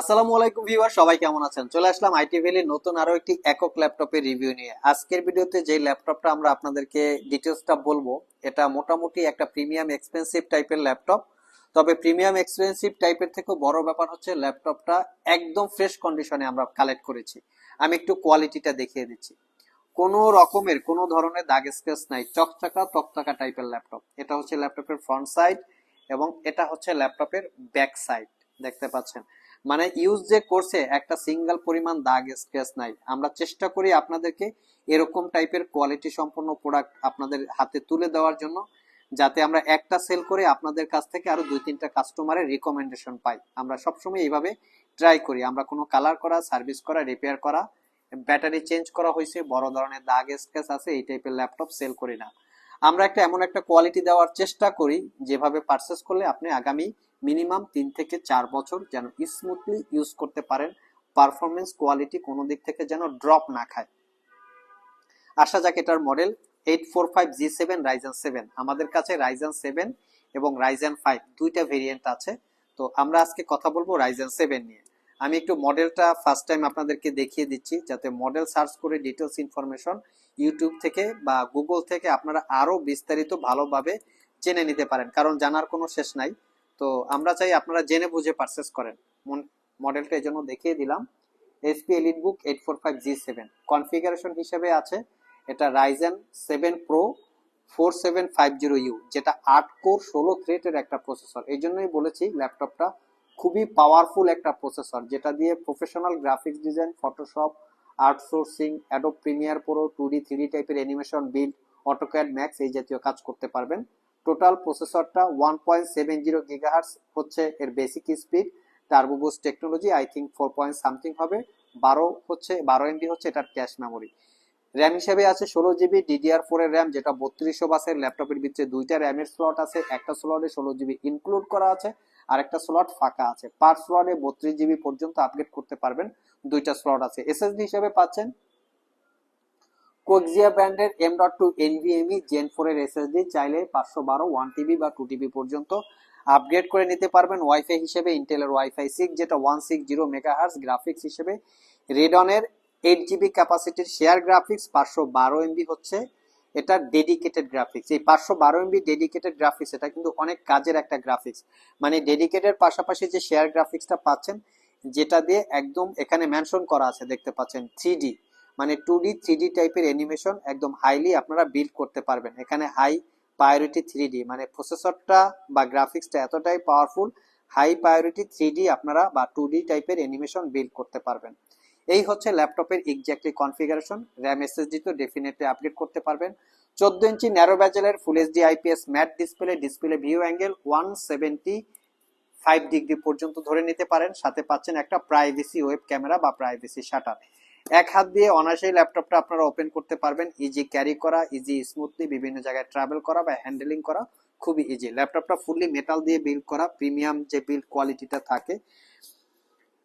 আসসালামু আলাইকুম ভিউয়ার, সবাই কেমন আছেন? চলে আসলাম আইটি ভ্যালির নতুন আরও একটি একক ল্যাপটপের রিভিউ নিয়ে। আজকের ভিডিওতে যে ল্যাপটপটা আমরা আপনাদেরকে ডিটেলসটা বলব, এটা মোটামুটি একটা প্রিমিয়াম এক্সপেন্সিভ টাইপের ল্যাপটপ। তবে প্রিমিয়াম এক্সপেন্সিভ টাইপের থেকেও বড় ব্যাপার হচ্ছে ল্যাপটপটা একদম ফ্রেশ কন্ডিশনে আমরা কালেক্ট করেছি। আমি একটু কোয়ালিটিটা দেখিয়ে দিচ্ছি। কোনো রকমের, কোনো ধরনের দাগ স্কেচ নাই, চকচকা তকতকা টাইপের ল্যাপটপ। এটা হচ্ছে ল্যাপটপের ফ্রন্ট সাইড এবং এটা হচ্ছে ল্যাপটপের ব্যাক সাইড। দেখতে পাচ্ছেন? মানে ইউজ যে করছে, একটা সিঙ্গেল পরিমাণ দাগ স্ক্র্যাচ নাই আমরা চেষ্টা করি আপনাদেরকে এরকম টাইপের কোয়ালিটি সম্পন্ন প্রোডাক্ট আপনাদের হাতে তুলে দেওয়ার জন্য, যাতে আমরা একটা সেল করে আপনাদের কাছ থেকে আরও দুই তিনটা কাস্টমারের রিকমেন্ডেশন পাই। আমরা সবসময় এইভাবে ট্রাই করি। আমরা কোনো কালার করা সার্ভিস করা রিপেয়ার করা ব্যাটারি চেঞ্জ করা হয়েছে, বড় ধরনের দাগ স্ক্র্যাচ আছে, এই টাইপের ল্যাপটপ সেল করি না। আমরা একটা এমন একটা কোয়ালিটি দেওয়ার চেষ্টা করি, যেভাবে পারচেস করলে আপনি আগামী মিনিমাম তিন থেকে চার বছর যেন স্মুথলি ইউজ করতে পারেন পারফরমেন্স কোয়ালিটি কোনো দিক থেকে যেন ড্রপ না খায়। আসা যাক এটার model eight four five G seven Ryzen seven আমাদের কাছে রাইজেন সেভেন এবং রাইজেন ফাইভ দুইটা ভেরিয়েন্ট আছে। তো আমরা আজকে কথা বলব রাইজেন সেভেন নিয়ে। আমি একটু মডেলটা ফার্স্ট টাইম আপনাদেরকে দেখিয়ে দিচ্ছি, যাতে মডেল সার্চ করে ডিটেলস ইনফরমেশন ইউটিউব থেকে বা গুগল থেকে আপনারা আরও বিস্তারিত ভালোভাবে জেনে নিতে পারেন। কারণ জানার কোনো শেষ নাই। তো আমরা চাই আপনারা জেনে বুঝে পারচেস করেন। মডেলটা এই জন্য দেখিয়ে দিলাম। HP elite book eight four five G seven configuration হিসেবে আছে। এটা Ryzen seven pro four seven five zero U যেটা আট কোর ষোলো থ্রেটের একটা প্রসেসর এই জন্যই বলেছি ল্যাপটপটা খুবই পাওয়ারফুল একটা প্রসেসর যেটা দিয়ে professional graphics design Photoshop outsourcing Adobe Premiere Pro two D three টাইপের অ্যানিমেশন বিল্ড অটোক্যাড ম্যাক্স এই জাতীয় কাজ করতে পারবেন। Total প্রসেসরটা one point seven zero gigahertz হচ্ছে এর basic speed turbo boost technology I think four point something হবে, বারো হচ্ছে, বারো এমবি হচ্ছে এটার ক্যাশ মেমোরি র্যাম হিসেবে আছে ষোলো জিবি ডিডিআর ফোর এর র্যাম যেটা বত্রিশশো বাসের ল্যাপটপের ভিতরে দুইটা র্যামের স্লট আছে, একটা স্লটে ষোলো জিবি ইনক্লুড করা আছে, আর একটা স্লট ফাঁকা আছে। পার স্লটে বত্রিশ জিবি পর্যন্ত আপগ্রেড করতে পারবেন, দুইটা স্লট আছে। এসএসডি হিসেবে পাচ্ছেন কোক্সিয়া ব্র্যান্ডের M dot two NVMe gen four এর এসএসডি চাইলে পাঁচশো বারো ওয়ান টিবি বা টু টিবি পর্যন্ত আপগ্রেড করে নিতে পারবেন। ওয়াইফাই হিসেবে ইন্টেলের ওয়াইফাই সিক্স যেটা one six zero megahertz graphics হিসেবে। রেডনের এইট জিবি ক্যাপাসিটির শেয়ার গ্রাফিক্স পাঁচশো বারো এমবি হচ্ছে। এটা ডেডিকেটেড গ্রাফিক্স এই পাঁচশো বারো এমবি ডেডিকেটেড গ্রাফিক্স এটা কিন্তু অনেক কাজের একটা গ্রাফিক্স মানে ডেডিকেটেড পাশাপাশি যে শেয়ার গ্রাফিক্সটা পাচ্ছেন, যেটা দিয়ে একদম এখানে মেনশন করা আছে, দেখতে পাচ্ছেন থ্রি মানে টু ডি থ্রি ডি টাইপের অ্যানিমেশন একদম হাইলি আপনারা বিল্ড করতে পারবেন। এখানে হাই প্রায়োরিটি থ্রি ডি মানে প্রসেসরটা বা গ্রাফিক্সটা এতটাই powerful high priority three D আপনারা বা টু ডি টাইপের অ্যানিমেশন বিল্ড করতে পারবেন। এই হচ্ছে ল্যাপটপের এক্স্যাক্টলি কনফিগারেশন র্যাম এসএসডি তো ডেফিনেটলি আপডেট করতে পারবেন। চোদ্দ ইঞ্চি narrow ব্যাজেলের full HD IPS matte display display view angle one seventy five degree পর্যন্ত ধরে নিতে পারেন। সাথে পাচ্ছেন একটা প্রাইভেসি ওয়েব ক্যামেরা বা প্রাইভেসি শাটার এক হাত দিয়ে অনায়াসেই ল্যাপটপটা আপনারা ওপেন করতে পারবেন। ইজি ক্যারি করা ইজি স্মুথলি বিভিন্ন জায়গায় ট্রাভেল করা বা হ্যান্ডেলিং করা খুবই ইজি ল্যাপটপটা ফুললি মেটাল দিয়ে বিল্ড করা প্রিমিয়াম যে বিল্ড কোয়ালিটিটা থাকে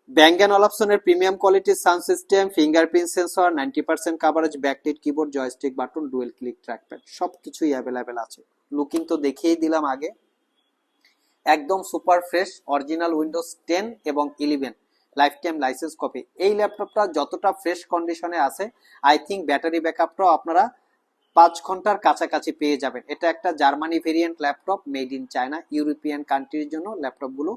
ব্যাঙ্গান অলাপসনের প্রিমিয়াম কোয়ালিটির sound system, fingerprint sensor, ninety percent coverage backlit keyboard joystick button dual click trackpad সব কিছুই অ্যাভেলেবেল আছে। লুকিং তো দেখিয়েই দিলাম আগে। একদম super fresh original Windows ten এবং eleven life time license copy এই ল্যাপটপটা যতটা ফ্রেশ কন্ডিশনে আছে আই থিঙ্ক ব্যাটারি ব্যাকআপটাও আপনারা পাঁচ ঘণ্টার কাছাকাছি পেয়ে যাবেন। এটা একটা Germany variant laptop made in China European কান্ট্রির জন্য ল্যাপটপগুলো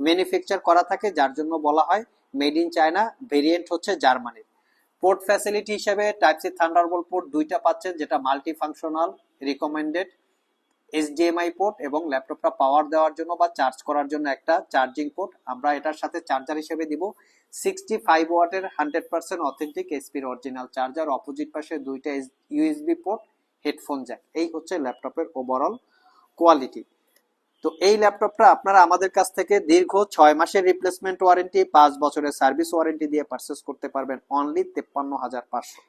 ম্যানুফ্যাকচার করা থাকে, যার জন্য বলা হয় মেড ইন চায়না, ভেরিয়েন্ট হচ্ছে জার্মানির। পোর্ট ফ্যাসিলিটি হিসেবে টাইপ সি থান্ডারবোল্ট পোর্ট দুইটা পাচ্ছেন, যেটা multi functional recommended, HDMI port এবং ল্যাপটপটা পাওয়ার দেওয়ার জন্য বা চার্জ করার জন্য একটা চার্জিং পোর্ট। আমরা এটার সাথে চার্জার হিসেবে দিব। সিক্সটি ফাইভ ওয়াটের হান্ড্রেড পার্সেন্ট অথেন্টিক এসপির অরিজিনাল চার্জার, অপোজিট পাশে দুইটা ইউএসবি পোর্ট, হেডফোন জ্যাক। এই হচ্ছে ল্যাপটপের ওভারঅল কোয়ালিটি তো এই ল্যাপটপটা আপনারা আমাদের কাছ থেকে দীর্ঘ ছয় মাসের রিপ্লেসমেন্ট ওয়ারেন্টি পাঁচ বছরের সার্ভিস ওয়ারেন্টি দিয়ে পারচেস করতে পারবেন অনলি তেপ্পান্ন হাজার পাঁচশো।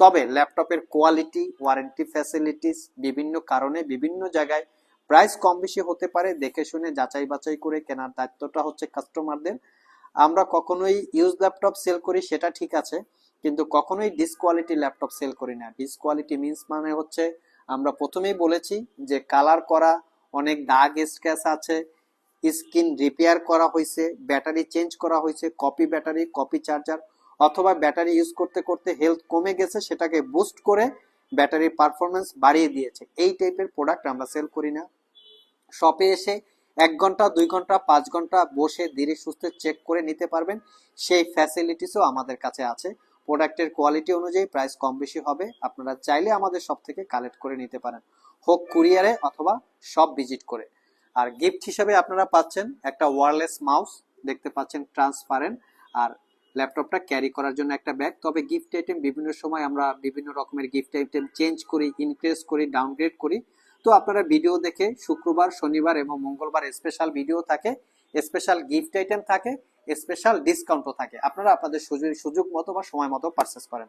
তবে ল্যাপটপের কোয়ালিটি ওয়ারেন্টি ফ্যাসিলিটিস বিভিন্ন কারণে বিভিন্ন জায়গায় প্রাইস কম বেশি হতে পারে, দেখে শুনে যাচাই বাছাই করে কেনার দায়িত্বটা হচ্ছে কাস্টমারদের আমরা কখনোই ইউজ ল্যাপটপ সেল করি, সেটা ঠিক আছে, কিন্তু কখনোই ডিসকোয়ালিটি ল্যাপটপ সেল করি না। ডিসকোয়ালিটি মিন্স মানে হচ্ছে, আমরা প্রথমেই বলেছি যে কালার করা অনেক দাগ স্ক্র্যাচ আছে, স্ক্রিন রিপেয়ার করা হয়েছে, ব্যাটারি চেঞ্জ করা হয়েছে, কপি ব্যাটারি, কপি চার্জার, অথবা ব্যাটারি ইউজ করতে করতে হেলথ কমে গেছে, সেটাকে বুস্ট করে ব্যাটারির পারফরমেন্স বাড়িয়ে দিয়েছে। এই টাইপের প্রোডাক্ট আমরা সেল করি না। শপে এসে এক ঘণ্টা, দুই ঘণ্টা, পাঁচ ঘণ্টা বসে ধীরে সুস্থে চেক করে নিতে পারবেন। সেই ফ্যাসিলিটিসও আমাদের কাছে আছে। প্রোডাক্টের কোয়ালিটি অনুযায়ী প্রাইস কম বেশি হবে। আপনারা চাইলে আমাদের সব থেকে কালেক্ট করে নিতে পারেন। হোক কুরিয়ারে অথবা সব ভিজিট করে। আর গিফট হিসেবে আপনারা পাচ্ছেন একটা ওয়ারলেস মাউস, দেখতে পাচ্ছেন ট্রান্সপারেন্ট, আর ল্যাপটপটা ক্যারি করার জন্য একটা ব্যাগ। তবে গিফট আইটেম বিভিন্ন সময় আমরা বিভিন্ন রকমের গিফট আইটেম চেঞ্জ করি, ইনক্রিজ করি, ডাউনগ্রেড করি। তো আপনারা ভিডিও দেখে শুক্রবার, শনিবার এবং মঙ্গলবার স্পেশাল ভিডিও থাকে, স্পেশাল গিফট আইটেম থাকে, স্পেশাল ডিসকাউন্টও থাকে। আপনারা আপনাদের সুযোগ সুযোগ মতো বা সময় মতো পারচেস করেন।